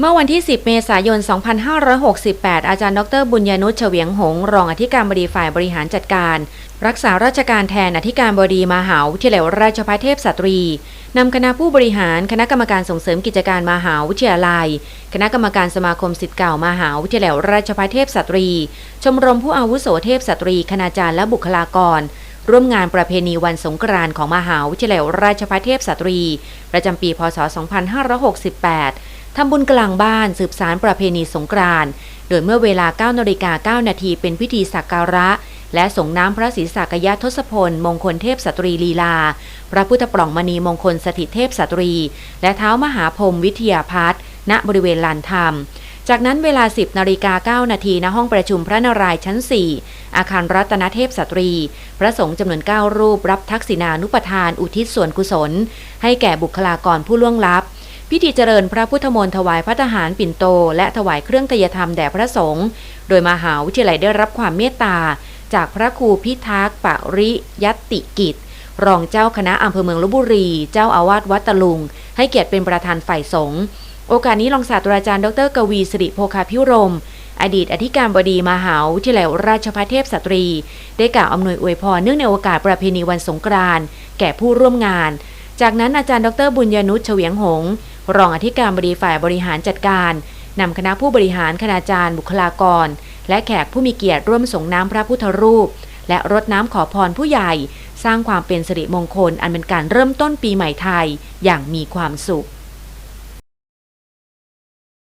เมื่อวันที่ 10 เมษายน 2568 อาจารย์ดร บุญญานุชเฉวียงหง รองอธิการบดีฝ่ายบริหารจัดการ รักษาราชการแทนอธิการบดีมหาวิทยาลัยราชภัฏเทพสตรี นำคณะผู้บริหารคณะกรรมการส่งเสริมกิจการมหาวิทยาลัย คณะกรรมการสมาคมสิทธิ์เก่ามหาวิทยาลัยราชภัฏเทพสตรี ชมรมผู้อาวุโสเทพสตรี คณาจารย์และบุคลากรร่วมงานประเพณีวันสงกรานต์ของมหาวิทยาลัยราชภัฏเทพสตรี ประจำปี พศ 2568 ทำบุญกลางบ้านสืบสารประเพณีสงกรานต์โดยเมื่อเวลา9นาฬิกา9นาทีเป็นพิธีสักการะ และส่งน้ำพระศรีสักยะทศพล มงคลเทพสตรีลีลา พระพุทธปล่องมณีมงคลสถิตเทพสตรี และเท้ามหาพรมวิทยาพัฒน์ณบริเวณลานธรรมจากนั้นเวลา 10นาฬิกา9นาทีณห้องประชุมพระนารายณ์ชั้น 4 อาคารรัตนเทพสตรี พระสงฆ์จำนวน 9 รูปรับทักษิณานุปทานอุทิศส่วนกุศล ให้แก่บุคลากรผู้ล่วงลับ พิธีเจริญพระพุทธมนต์ถวายพระทหารปิ่นโต และถวายเครื่องทยธรรมแด่พระสงฆ์โดยมหาวิทยาลัยได้รับความเมตตา จากพระครูพิทักษ์ปริยัติกิจ รองเจ้าคณะอำเภอเมืองลบบุรี เจ้าอาวาสวัดตะลุง ให้เกียรติเป็นประธานฝ่ายสงฆ์โอกาสนี้รองศาสตราจารย์ดรกวีสิริโภคาพิรมอดีตอธิการบดีมหาวิทยาลัยราชภัฏเทพสตรี ได้กล่าวอำนวยอวยพรเนื่องในโอกาสประเพณีวันสงกรานต์แก่ผู้ร่วมงาน จากนั้นอาจารย์ดรบุญญนุชเฉวียงหง รองอธิการบดีฝ่ายบริหารจัดการนำคณะผู้บริหารคณาจารย์บุคลากร และแขกผู้มีเกียรติร่วมส่งน้ำพระพุทธรูป และรดน้ำขอพรผู้ใหญ่ สร้างความเป็นสิริมงคลอันเป็นการเริ่มต้นปีใหม่ไทยอย่างมีความสุข